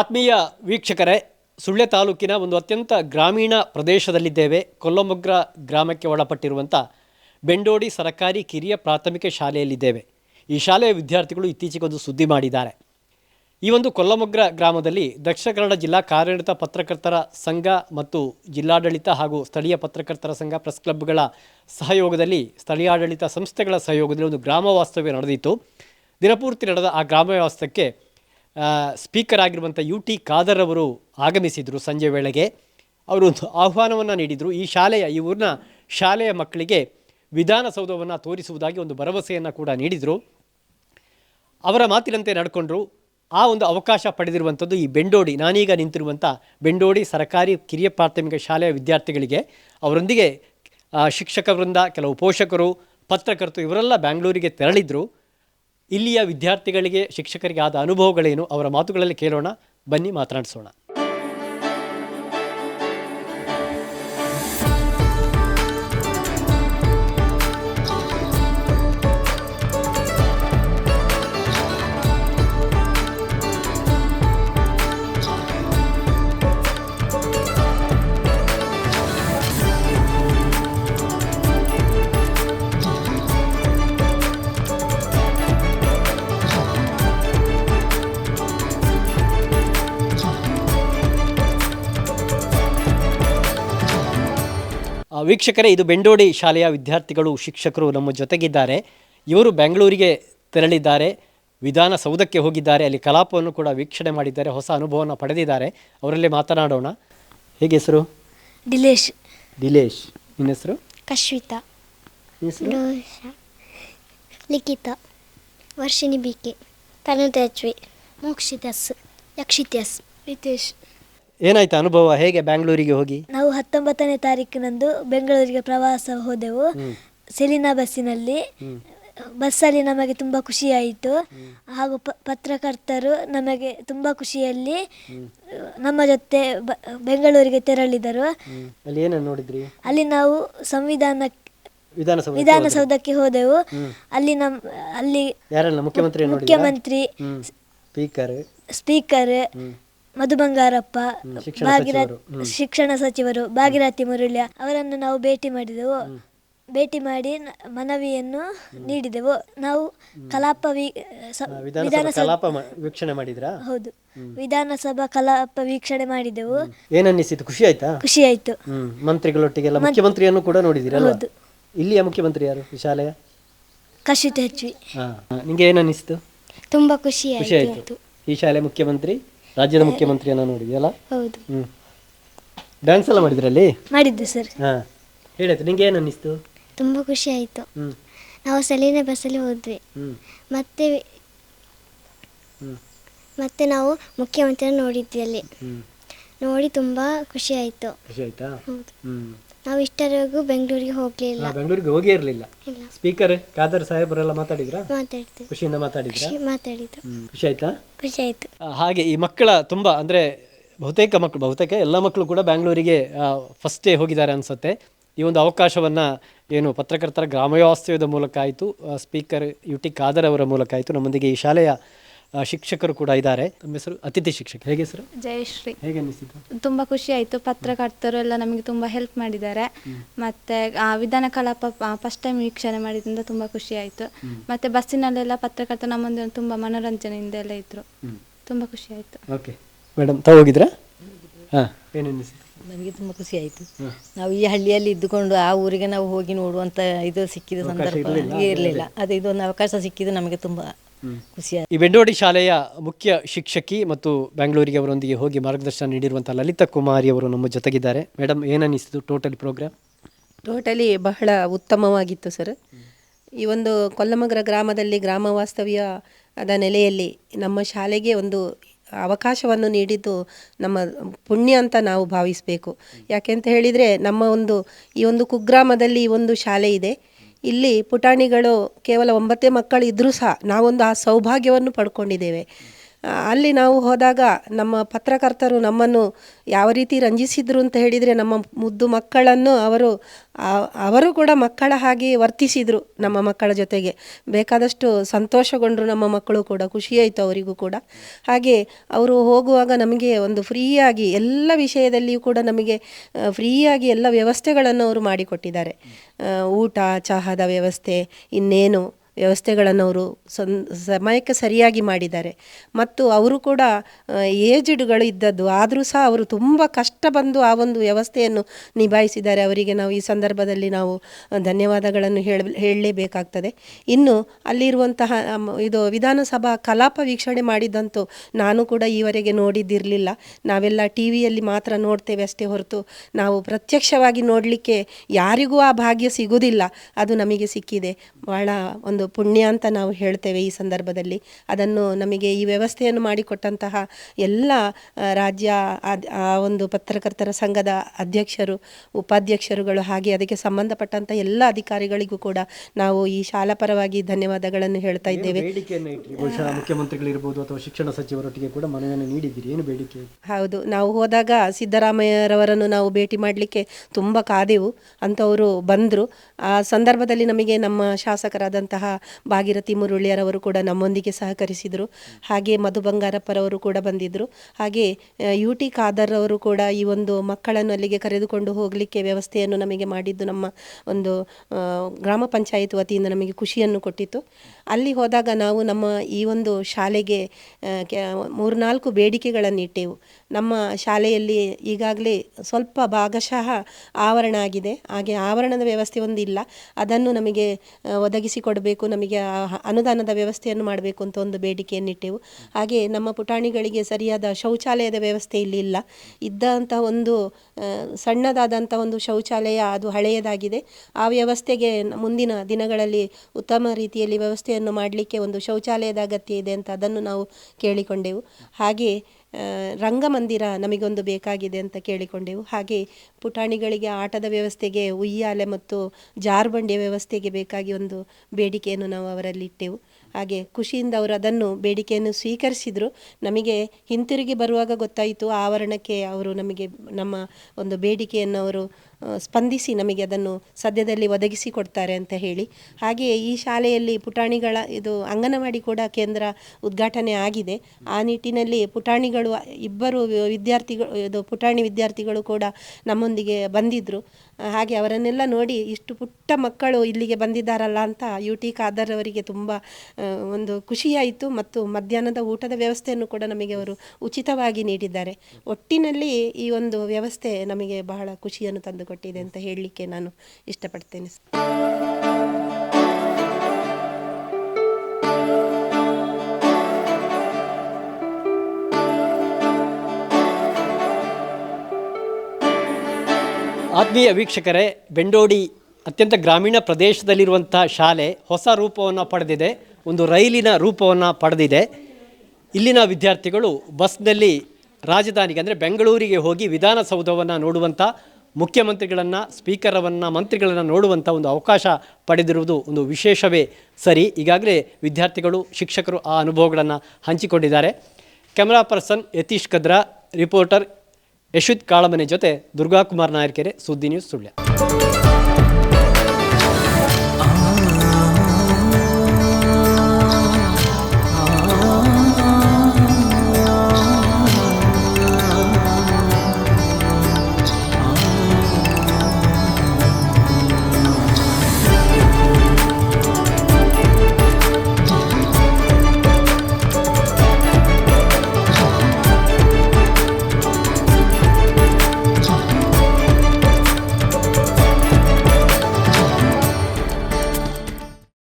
ಆತ್ಮೀಯ ವೀಕ್ಷಕರೇ, ಸುಳ್ಯ ತಾಲೂಕಿನ ಒಂದು ಅತ್ಯಂತ ಗ್ರಾಮೀಣ ಪ್ರದೇಶದಲ್ಲಿದ್ದೇವೆ. ಕೊಲ್ಲಮೊಗ್ರ ಗ್ರಾಮಕ್ಕೆ ಒಳಪಟ್ಟಿರುವಂಥ ಬೆಂಡೋಡಿ ಸರಕಾರಿ ಕಿರಿಯ ಪ್ರಾಥಮಿಕ ಶಾಲೆಯಲ್ಲಿದ್ದೇವೆ. ಈ ಶಾಲೆಯ ವಿದ್ಯಾರ್ಥಿಗಳು ಇತ್ತೀಚೆಗೆ ಒಂದು ಸುದ್ದಿ ಮಾಡಿದ್ದಾರೆ. ಈ ಒಂದು ಕೊಲ್ಲಮೊಗ್ರ ಗ್ರಾಮದಲ್ಲಿ ದಕ್ಷಿಣ ಕನ್ನಡ ಜಿಲ್ಲಾ ಕಾರ್ಯನಿರತ ಪತ್ರಕರ್ತರ ಸಂಘ ಮತ್ತು ಜಿಲ್ಲಾಡಳಿತ ಹಾಗೂ ಸ್ಥಳೀಯ ಪತ್ರಕರ್ತರ ಸಂಘ ಪ್ರೆಸ್ ಕ್ಲಬ್ಗಳ ಸಹಯೋಗದಲ್ಲಿ, ಸ್ಥಳೀಯಾಡಳಿತ ಸಂಸ್ಥೆಗಳ ಸಹಯೋಗದಲ್ಲಿ ಒಂದು ಗ್ರಾಮ ವಾಸ್ತವ್ಯ ನಡೆದಿತ್ತು. ದಿನಪೂರ್ತಿ ನಡೆದ ಆ ಗ್ರಾಮ ವಾಸ್ತವಕ್ಕೆ ಸ್ಪೀಕರ್ ಆಗಿರುವಂಥ ಯು ಟಿ ಖಾದರ್ ಅವರು ಆಗಮಿಸಿದರು ಸಂಜೆ ವೇಳೆಗೆ. ಅವರು ಒಂದು ಆಹ್ವಾನವನ್ನು ನೀಡಿದರು. ಈ ಶಾಲೆಯ, ಈ ಊರಿನ ಶಾಲೆಯ ಮಕ್ಕಳಿಗೆ ವಿಧಾನಸೌಧವನ್ನು ತೋರಿಸುವುದಾಗಿ ಒಂದು ಭರವಸೆಯನ್ನು ಕೂಡ ನೀಡಿದರು. ಅವರ ಮಾತಿನಂತೆ ನಡ್ಕೊಂಡ್ರು. ಆ ಒಂದು ಅವಕಾಶ ಪಡೆದಿರುವಂಥದ್ದು ಈ ಬೆಂಡೋಡಿ, ನಾನೀಗ ನಿಂತಿರುವಂಥ ಬೆಂಡೋಡಿ ಸರ್ಕಾರಿ ಕಿರಿಯ ಪ್ರಾಥಮಿಕ ಶಾಲೆಯ ವಿದ್ಯಾರ್ಥಿಗಳಿಗೆ. ಅವರೊಂದಿಗೆ ಶಿಕ್ಷಕ ವೃಂದ, ಕೆಲವು ಪೋಷಕರು, ಪತ್ರಕರ್ತರು, ಇವರೆಲ್ಲ ಬ್ಯಾಂಗ್ಳೂರಿಗೆ ತೆರಳಿದ್ರು. ಇಲ್ಲಿಯ ವಿದ್ಯಾರ್ಥಿಗಳಿಗೆ ಶಿಕ್ಷಕರಿಗೆ ಆದ ಅನುಭವಗಳೇನು ಅವರ ಮಾತುಗಳಲ್ಲಿ ಕೇಳೋಣ. ಬನ್ನಿ ಮಾತನಾಡಿಸೋಣ. ವೀಕ್ಷಕರೇ ಇದು ಬೆಂಡೋಡಿ ಶಾಲೆಯ ವಿದ್ಯಾರ್ಥಿಗಳು ಶಿಕ್ಷಕರು ನಮ್ಮ ಜೊತೆಗಿದ್ದಾರೆ. ಇವರು ಬೆಂಗಳೂರಿಗೆ ತೆರಳಿದ್ದಾರೆ ವಿಧಾನಸೌಧಕ್ಕೆ ಹೋಗಿದ್ದಾರೆ ಅಲ್ಲಿ ಕಲಾಪವನ್ನು ಕೂಡ ವೀಕ್ಷಣೆ ಮಾಡಿದ್ದಾರೆ ಹೊಸ ಅನುಭವವನ್ನು ಪಡೆದಿದ್ದಾರೆ. ಅವರಲ್ಲಿ ಮಾತನಾಡೋಣ. ಹೇಗೆ ಹೆಸರು? ದಿಲೇಶ್. ದಿಲೇಶ್. ನಿನ್ನ ಹೆಸರು? ಕಶ್ವಿತಾ. ಹೆಸರು? ಲಿಖಿತ. Varshini B K. ತನುತೇಜ್ವಿ ಮೋಕ್ಷಿತಸ್ ಯಕ್ಷಿತ್ಯಸ್ ರಿತೇಶ್. ಏನಾಯ್ತು ಅನುಭವ? ಹೇಗೆ ಬ್ಯಾಂಗ್ಳೂರಿಗೆ ಹೋಗಿ? ನಾವು ಹತ್ತೊಂಬತ್ತನೇ ತಾರೀಕಿನಂದು ಬೆಂಗಳೂರಿಗೆ ಪ್ರವಾಸ ಹೋದೆವು. ಸೆಲಿನಾ ಬಸ್ಸಿನಲ್ಲಿ. ಬಸ್ಸಲ್ಲಿ ನಮಗೆ ತುಂಬ ಖುಷಿಯಾಯಿತು. ಹಾಗೂ ಪ ಪತ್ರಕರ್ತರು ನಮಗೆ ತುಂಬ ಖುಷಿಯಲ್ಲಿ ನಮ್ಮ ಜೊತೆ ಬ- ಬೆಂಗಳೂರಿಗೆ ತೆರಳಿದರು. ಅಲ್ಲಿ ಏನನ್ನು ನೋಡಿದ್ರಿ? ಅಲ್ಲಿ ನಾವು ಸಂವಿಧಾನ ವಿಧಾನಸೌಧ ವಿಧಾನಸೌಧಕ್ಕೆ ಹೋದೆವು. ಅಲ್ಲಿ ನಮ್ ಅಲ್ಲಿ ಮುಖ್ಯಮಂತ್ರಿ ನೋಡಿದ್ರಾ? ಮುಖ್ಯಮಂತ್ರಿ ಸ್ಪೀಕರ್. ಸ್ಪೀಕರ್. ಮಧು ಬಂಗಾರಪ್ಪ ಶಿಕ್ಷಣ ಭಾಗಿರಥ್ ಸಚಿವರು. ಶಿಕ್ಷಣ ಸಚಿವರು ಭಾಗಿರಥಿ ಮುರಳ್ಯ ಅವರನ್ನು ನಾವು ಭೇಟಿ ಮಾಡಿದೆವು. ಭೇಟಿ ಮಾಡಿ ನ- ಮನವಿಯನ್ನು ನೀಡಿದೆವು. ನಾವು ಕಲಾಪ ವಿ- ಸ- ವಿಧಾನಸಭಾ ವಿಧಾನಸಭಾ ಕಲಾಪ ಮ- ವೀಕ್ಷಣೆ ಮಾಡಿದ್ರಾ? ಹೌದು. ವಿಧಾನಸಭಾ ಕಲಾಪ ವೀಕ್ಷಣೆ ಮಾಡಿದೆವು. ಏನನ್ನಿಸಿತು ಖುಷಿ ಆಯ್ತಾ? ಖುಷಿ ಹ್ಮ್. ಮಂತ್ರಿಗಳೊಟ್ಟಿಗೆಲ್ಲ ಮುಖ್ಯಮಂತ್ರಿಯನ್ನು ಕೂಡ ನೋಡಿದಿರಲ್ಲ ಹೌದು. ಇಲ್ಲಿಯ ಮುಖ್ಯಮಂತ್ರಿ ಯಾರು? ಈ ಶಾಲೆಯ? ಕಶಿತ ಹೆಚ್ಚಿ ಹಾ. ನಿಂಗೆ ಏನನ್ನಿಸ್ತು ತುಂಬಾ ಖುಷಿ ಖುಷಿಯಾಯಿತು ಆಯ್ತು. ಈ ಶಾಲೆ ಮುಖ್ಯಮಂತ್ರಿ? ರಾಜ್ಯದ ಮುಖ್ಯಮಂತ್ರಿಯನ್ನ ನೋಡಿದ್ಯಲ್ಲ ಹೌದು. ಡ್ಯಾನ್ಸ್ ಎಲ್ಲ ಮಾಡಿದ್ರಲ್ಲಿ? ಮಾಡಿದ್ದು ಸರ್. ಹಾ. ಹೇಳಾಯ್ತು ನಿಂಗೆ ಏನನ್ನಿಸ್ತು ತುಂಬ ಖುಷಿ ಹ್ಮ್. ನಾವು ಸಲೀನ ಬಸ್ಸಲ್ಲಿ ಹೋದ್ವಿ. ಮತ್ತೆ ಮತ್ತೆ ನಾವು ಮುಖ್ಯಮಂತ್ರಿಯನ್ನು ನೋಡಿದ್ವಿ ಅಲ್ಲಿ. ನೋಡಿ ತುಂಬಾ ಖುಷಿ ಆಯ್ತು. ಖುಷಿ ಆಯ್ತಾ? ಹೌದು. ಹ್ಮ್. ನಾವು ಇಷ್ಟರವರೆಗೂ ಬೆಂಗಳೂರಿಗೆ ಹೋಗಲಿಲ್ಲ. ಬೆಂಗಳೂರಿಗೆ ಹೋಗೇ ಇರಲಿಲ್ಲ. ಇಲ್ಲ. ಸ್ಪೀಕರ್ ಖಾದರ್ ಸಾಹೇಬರೆಲ್ಲ ಮಾತಾಡಿದ್ರಾ? ಮಾತಾಡ್ತೀವಿ ಖುಷಿಯಿಂದ ಮಾತಾಡಿದ್ರಾ? ಖುಷಿ ಮಾತಾಡಿದ್ರು ಹ್ಮ್ ಖುಷಿ ಆಯ್ತಾ? ಖುಷಿ ಆಯಿತು. ಆ, ಹಾಗೆ ಈ ಮಕ್ಕಳ ತುಂಬಾ ಅಂದ್ರೆ ಬಹುತೇಕ ಮಕ್ಕಳು ಬಹುತೇಕ ಎಲ್ಲ ಮಕ್ಕಳು ಕೂಡ ಬ್ಯಾಂಗ್ಳೂರಿಗೆ ಡೇ ಹೋಗಿದ್ದಾರೆ ಅನ್ಸುತ್ತೆ. ಈ ಒಂದು ಅವಕಾಶವನ್ನ ಏನು ಪತ್ರಕರ್ತರ ಗ್ರಾಮವಾಸ್ತವ್ಯದ ಮೂಲಕ ಆಯಿತು ಸ್ಪೀಕರ್ ಯು ಟಿ ಖಾದರ್ ಅವರ ಮೂಲಕ ಆಯಿತು. ನಮ್ಮೊಂದಿಗೆ ಈ ಶಾಲೆಯ ಶಿಕ್ಷಕರು ಕೂಡ ಇದ್ದಾರೆ. ತಮ್ಮ ಹೆಸರು ಅತಿಥಿ ಶಿಕ್ಷಕ. ಹೇಗೆ ಸರ್ ಜಯಶ್ರೀ. ಹೇಗೆ ಅನಿಸಿತು ತುಂಬಾ ಖುಷಿ ಆಯ್ತು. ಪತ್ರಕರ್ತರು ಎಲ್ಲ ನಮಗೆ ತುಂಬಾ ಹೆಲ್ಪ್ ಮಾಡಿದ್ದಾರೆ. ಮತ್ತು ವಿಧಾನ ಕಲಾಪ ಫಸ್ಟ್ ಟೈಮ್ ವೀಕ್ಷಣೆ ಮಾಡಿದ್ರಿಂದ ತುಂಬಾ ಖುಷಿ ಆಯಿತು. ಮತ್ತು ಬಸ್ಸಿನಲ್ಲೆಲ್ಲ ಪತ್ರಕರ್ತರು ನಮ್ಮೊಂದು ತುಂಬಾ ಮನೋರಂಜನೆಯಿಂದ ಎಲ್ಲ ಇದ್ದರು ತುಂಬಾ ಖುಷಿ ಆಯ್ತು. ಓಕೆ ಮೇಡಮ್ ತಾವು ಹೋಗಿದ್ರಾ? ಹಾಂ. ಏನು ಅನ್ನಿಸಿತು ನಮಗೆ ತುಂಬ ಖುಷಿ ಆಯಿತು. ನಾವು ಈ ಹಳ್ಳಿಯಲ್ಲಿ ಇದ್ದುಕೊಂಡು ಆ ಊರಿಗೆ ನಾವು ಹೋಗಿ ನೋಡುವಂತ ಇದು ಸಿಕ್ಕಿದ ಸಂದರ್ಭ ಇರಲಿಲ್ಲ. ಅದೇ ಇದೊಂದು ಅವಕಾಶ ಸಿಕ್ಕಿದ್ದು ನಮಗೆ ತುಂಬ ಖುಷಿ ಈ ಬೆಂಡೋಡಿ ಶಾಲೆಯ ಮುಖ್ಯ ಶಿಕ್ಷಕಿ ಮತ್ತು ಬೆಂಗಳೂರಿಗೆ ಅವರೊಂದಿಗೆ ಹೋಗಿ ಮಾರ್ಗದರ್ಶನ ನೀಡಿರುವಂತಹ ಲಲಿತಾ ಕುಮಾರಿ ಅವರು ನಮ್ಮ ಜೊತೆಗಿದ್ದಾರೆ. ಮೇಡಮ್ ಏನನ್ನಿಸ್ತು ಟೋಟಲ್ ಪ್ರೋಗ್ರಾಮ್? ಟೋಟಲಿ ಬಹಳ ಉತ್ತಮವಾಗಿತ್ತು ಸರ್. ಈ ಒಂದು ಕೊಲ್ಲಮಗ್ರ ಗ್ರಾಮದಲ್ಲಿ ಗ್ರಾಮ ವಾಸ್ತವ್ಯ ಅದ ನೆಲೆಯಲ್ಲಿ ನಮ್ಮ ಶಾಲೆಗೆ ಒಂದು ಅವಕಾಶವನ್ನು ನೀಡಿದ್ದು ನಮ್ಮ ಪುಣ್ಯ ಅಂತ ನಾವು ಭಾವಿಸಬೇಕು. ಯಾಕೆಂತ ಹೇಳಿದರೆ ನಮ್ಮ ಒಂದು ಈ ಒಂದು ಕುಗ್ರಾಮದಲ್ಲಿ ಈ ಒಂದು ಶಾಲೆ ಇದೆ. ಇಲ್ಲಿ ಪುಟಾಣಿಗಳು ಕೇವಲ ಒಂಬತ್ತೇ ಮಕ್ಕಳು ಇದ್ದರೂ ಸಹ ನಾವೊಂದು ಆ ಸೌಭಾಗ್ಯವನ್ನು ಪಡ್ಕೊಂಡಿದ್ದೇವೆ. ಅಲ್ಲಿ ನಾವು ಹೋದಾಗ ನಮ್ಮ ಪತ್ರಕರ್ತರು ನಮ್ಮನ್ನು ಯಾವ ರೀತಿ ರಂಜಿಸಿದ್ರು ಅಂತ ಹೇಳಿದರೆ ನಮ್ಮ ಮುದ್ದು ಮಕ್ಕಳನ್ನು ಅವರು ಅವರು ಕೂಡ ಮಕ್ಕಳ ಹಾಗೆ ವರ್ತಿಸಿದರು ನಮ್ಮ ಮಕ್ಕಳ ಜೊತೆಗೆ. ಬೇಕಾದಷ್ಟು ಸಂತೋಷಗೊಂಡರು ನಮ್ಮ ಮಕ್ಕಳು ಕೂಡ ಖುಷಿಯಾಯಿತು ಅವರಿಗೂ ಕೂಡ. ಹಾಗೆ ಅವರು ಹೋಗುವಾಗ ನಮಗೆ ಒಂದು ಫ್ರೀಯಾಗಿ ಎಲ್ಲ ವಿಷಯದಲ್ಲಿಯೂ ಕೂಡ ನಮಗೆ ಫ್ರೀಯಾಗಿ ಎಲ್ಲ ವ್ಯವಸ್ಥೆಗಳನ್ನು ಅವರು ಮಾಡಿಕೊಟ್ಟಿದ್ದಾರೆ. ಊಟ, ಚಹಾದ ವ್ಯವಸ್ಥೆ, ಇನ್ನೇನು ವ್ಯವಸ್ಥೆಗಳನ್ನು ಅವರು ಸನ್ ಸಮಯಕ್ಕೆ ಸರಿಯಾಗಿ ಮಾಡಿದ್ದಾರೆ. ಮತ್ತು ಅವರು ಕೂಡ ಏಜ್ಡ್ಗಳು ಇದ್ದದ್ದು, ಆದರೂ ಸಹ ಅವರು ತುಂಬ ಕಷ್ಟ ಬಂದು ಆ ಒಂದು ವ್ಯವಸ್ಥೆಯನ್ನು ನಿಭಾಯಿಸಿದ್ದಾರೆ. ಅವರಿಗೆ ನಾವು ಈ ಸಂದರ್ಭದಲ್ಲಿ ನಾವು ಧನ್ಯವಾದಗಳನ್ನು ಹೇಳ ಹೇಳಲೇಬೇಕಾಗ್ತದೆ. ಇನ್ನು ಅಲ್ಲಿರುವಂತಹ ಇದು ವಿಧಾನಸಭಾ ಕಲಾಪ ವೀಕ್ಷಣೆ ಮಾಡಿದ್ದಂತೂ ನಾನು ಕೂಡ ಈವರೆಗೆ ನೋಡಿದ್ದಿರಲಿಲ್ಲ. ನಾವೆಲ್ಲ ಟಿ ವಿಯಲ್ಲಿ ಮಾತ್ರ ನೋಡ್ತೇವೆ ಅಷ್ಟೇ ಹೊರತು ನಾವು ಪ್ರತ್ಯಕ್ಷವಾಗಿ ನೋಡಲಿಕ್ಕೆ ಯಾರಿಗೂ ಆ ಭಾಗ್ಯ ಸಿಗುವುದಿಲ್ಲ ಅದು ನಮಗೆ ಸಿಕ್ಕಿದೆ. ಬಹಳ ಒಂದು ಪುಣ್ಯ ಅಂತ ನಾವು ಹೇಳ್ತೇವೆ ಈ ಸಂದರ್ಭದಲ್ಲಿ. ಅದನ್ನು ನಮಗೆ ಈ ವ್ಯವಸ್ಥೆಯನ್ನು ಮಾಡಿಕೊಟ್ಟಂತಹ ಎಲ್ಲ ರಾಜ್ಯ ಆ ಒಂದು ಪತ್ರಕರ್ತರ ಸಂಘದ ಅಧ್ಯಕ್ಷರು ಉಪಾಧ್ಯಕ್ಷರುಗಳು ಹಾಗೆ ಅದಕ್ಕೆ ಸಂಬಂಧಪಟ್ಟಂಥ ಎಲ್ಲ ಅಧಿಕಾರಿಗಳಿಗೂ ಕೂಡ ನಾವು ಈ ಶಾಲಾ ಪರವಾಗಿ ಧನ್ಯವಾದಗಳನ್ನು ಹೇಳ್ತಾ ಇದ್ದೇವೆ. ಮುಖ್ಯಮಂತ್ರಿಗಳಿರ್ಬೋದು ಅಥವಾ ಶಿಕ್ಷಣ ಸಚಿವರೊಟ್ಟಿಗೆ ಕೂಡ ಮನವಿಯನ್ನು ನೀಡಿದ್ದೀರಿ. ಏನು ಬೇಡಿಕೆ? ಹೌದು ನಾವು ಹೋದಾಗ ಸಿದ್ದರಾಮಯ್ಯರವರನ್ನು ನಾವು ಭೇಟಿ ಮಾಡಲಿಕ್ಕೆ ತುಂಬ ಕಾದೆವು. ಅಂತವರು ಬಂದರು. ಆ ಸಂದರ್ಭದಲ್ಲಿ ನಮಗೆ ನಮ್ಮ ಶಾಸಕರಾದಂತಹ ಭಾಗೀರಥಿ ಮುರುಳಿಯರವರು ಕೂಡ ನಮ್ಮೊಂದಿಗೆ ಸಹಕರಿಸಿದರು. ಹಾಗೆ ಮಧು ಬಂಗಾರಪ್ಪರವರು ಕೂಡ ಬಂದಿದ್ದರು ಹಾಗೆ ಯು ಟಿ ಖಾದರ್ ಅವರು ಕೂಡ ಈ ಒಂದು ಮಕ್ಕಳನ್ನು ಅಲ್ಲಿಗೆ ಕರೆದುಕೊಂಡು ಹೋಗಲಿಕ್ಕೆ ವ್ಯವಸ್ಥೆಯನ್ನು ನಮಗೆ ಮಾಡಿದ್ದು ನಮ್ಮ ಒಂದು ಗ್ರಾಮ ಪಂಚಾಯತ್ ವತಿಯಿಂದ ನಮಗೆ ಖುಷಿಯನ್ನು ಕೊಟ್ಟಿತ್ತು. ಅಲ್ಲಿ ಹೋದಾಗ ನಾವು ನಮ್ಮ ಈ ಒಂದು ಶಾಲೆಗೆ ಮೂರ್ನಾಲ್ಕು ಬೇಡಿಕೆಗಳನ್ನು ಇಟ್ಟೆವು ನಮ್ಮ ಶಾಲೆಯಲ್ಲಿ ಈಗಾಗಲೇ ಸ್ವಲ್ಪ ಭಾಗಶಃ ಆವರಣ ಆಗಿದೆ. ಹಾಗೆ ಆವರಣದ ವ್ಯವಸ್ಥೆ ಒಂದಿಲ್ಲ ಅದನ್ನು ನಮಗೆ ಒದಗಿಸಿಕೊಡಬೇಕು ನಮಗೆ ಅನುದಾನದ ವ್ಯವಸ್ಥೆಯನ್ನು ಮಾಡಬೇಕು ಅಂತ ಒಂದು ಬೇಡಿಕೆಯನ್ನಿಟ್ಟೆವು. ಹಾಗೆ ನಮ್ಮ ಪುಟಾಣಿಗಳಿಗೆ ಸರಿಯಾದ ಶೌಚಾಲಯದ ವ್ಯವಸ್ಥೆ ಇಲ್ಲಿ ಇಲ್ಲ. ಇದ್ದಂಥ ಒಂದು ಸಣ್ಣದಾದಂಥ ಒಂದು ಶೌಚಾಲಯ ಅದು ಹಳೆಯದಾಗಿದೆ. ಆ ವ್ಯವಸ್ಥೆಗೆ ಮುಂದಿನ ದಿನಗಳಲ್ಲಿ ಉತ್ತಮ ರೀತಿಯಲ್ಲಿ ವ್ಯವಸ್ಥೆಯನ್ನು ಮಾಡಲಿಕ್ಕೆ ಒಂದು ಶೌಚಾಲಯದ ಅಗತ್ಯ ಇದೆ ಅಂತ ಅದನ್ನು ನಾವು ಕೇಳಿಕೊಂಡೆವು. ಹಾಗೆ ರಂಗಮಂದಿರ ನಮಗೊಂದು ಬೇಕಾಗಿದೆ ಅಂತ ಕೇಳಿಕೊಂಡೆವು. ಹಾಗೆ ಪುಟಾಣಿಗಳಿಗೆ ಆಟದ ವ್ಯವಸ್ಥೆಗೆ, ಉಯ್ಯಾಲೆ ಮತ್ತು ಜಾರುಬಂಡಿಯ ವ್ಯವಸ್ಥೆಗೆ ಬೇಕಾಗಿ ಒಂದು ಬೇಡಿಕೆಯನ್ನು ನಾವು ಅವರಲ್ಲಿ ಇಟ್ಟೆವು. ಹಾಗೆ ಖುಷಿಯಿಂದ ಅವರು ಅದನ್ನು ಬೇಡಿಕೆಯನ್ನು ಸ್ವೀಕರಿಸಿದರು. ನಮಗೆ ಹಿಂತಿರುಗಿ ಬರುವಾಗ ಗೊತ್ತಾಯಿತು ಆವರಣಕ್ಕೆ ಅವರು ನಮಗೆ ನಮ್ಮ ಒಂದು ಬೇಡಿಕೆಯನ್ನು ಅವರು ಸ್ಪಂದಿಸಿ ನಮಗೆ ಅದನ್ನು ಸದ್ಯದಲ್ಲಿ ಒದಗಿಸಿ ಕೊಡ್ತಾರೆ ಅಂತ ಹೇಳಿ. ಹಾಗೆಯೇ ಈ ಶಾಲೆಯಲ್ಲಿ ಪುಟಾಣಿಗಳ, ಇದು ಅಂಗನವಾಡಿ ಕೂಡ ಕೇಂದ್ರ ಉದ್ಘಾಟನೆ ಆಗಿದೆ. ಆ ನಿಟ್ಟಿನಲ್ಲಿ ಪುಟಾಣಿಗಳು, ಇಬ್ಬರು ವಿದ್ಯಾರ್ಥಿಗಳು, ಇದು ಪುಟಾಣಿ ವಿದ್ಯಾರ್ಥಿಗಳು ಕೂಡ ನಮ್ಮೊಂದಿಗೆ ಬಂದಿದ್ದರು ಹಾಗೆ ಅವರನ್ನೆಲ್ಲ ನೋಡಿ ಇಷ್ಟು ಪುಟ್ಟ ಮಕ್ಕಳು ಇಲ್ಲಿಗೆ ಬಂದಿದ್ದಾರಲ್ಲ ಅಂತ ಯು ಟಿ ಖಾದರ್ ಅವರಿಗೆ ತುಂಬ ಒಂದು ಖುಷಿಯಾಯಿತು ಮತ್ತು ಮಧ್ಯಾಹ್ನದ ಊಟದ ವ್ಯವಸ್ಥೆಯನ್ನು ಕೂಡ ನಮಗೆ ಅವರು ಉಚಿತವಾಗಿ ನೀಡಿದ್ದಾರೆ. ಒಟ್ಟಿನಲ್ಲಿ ಈ ಒಂದು ವ್ಯವಸ್ಥೆ ನಮಗೆ ಬಹಳ ಖುಷಿಯನ್ನು ತಂದುಕೊಟ್ಟಿದೆ ಅಂತ ಹೇಳಲಿಕ್ಕೆ ನಾನು ಇಷ್ಟಪಡ್ತೇನೆ. ಆತ್ಮೀಯ ವೀಕ್ಷಕರೇ, ಬೆಂಡೋಡಿ ಅತ್ಯಂತ ಗ್ರಾಮೀಣ ಪ್ರದೇಶದಲ್ಲಿರುವಂಥ ಶಾಲೆ ಹೊಸ ರೂಪವನ್ನು ಪಡೆದಿದೆ, ಒಂದು ರೈಲಿನ ರೂಪವನ್ನು ಪಡೆದಿದೆ. ಇಲ್ಲಿನ ವಿದ್ಯಾರ್ಥಿಗಳು ಬಸ್ನಲ್ಲಿ ರಾಜಧಾನಿಗೆ ಅಂದರೆ ಬೆಂಗಳೂರಿಗೆ ಹೋಗಿ ವಿಧಾನಸೌಧವನ್ನು ನೋಡುವಂಥ ಮುಖ್ಯಮಂತ್ರಿಗಳನ್ನು, ಸ್ಪೀಕರವನ್ನು, ಮಂತ್ರಿಗಳನ್ನು ನೋಡುವಂಥ ಒಂದು ಅವಕಾಶ ಪಡೆದಿರುವುದು ಒಂದು ವಿಶೇಷವೇ ಸರಿ. ಈಗಾಗಲೇ ವಿದ್ಯಾರ್ಥಿಗಳು, ಶಿಕ್ಷಕರು ಆ ಅನುಭವಗಳನ್ನು ಹಂಚಿಕೊಂಡಿದ್ದಾರೆ. Camera person Yatish Kadra, reporter Yashuth Kalamane ಜೊತೆ ದುರ್ಗಾಕುಮಾರ್ ನಾಯರ್ಕೆರೆ, ಸುದ್ದಿ ನ್ಯೂಸ್ ಸುಳ್ಯ.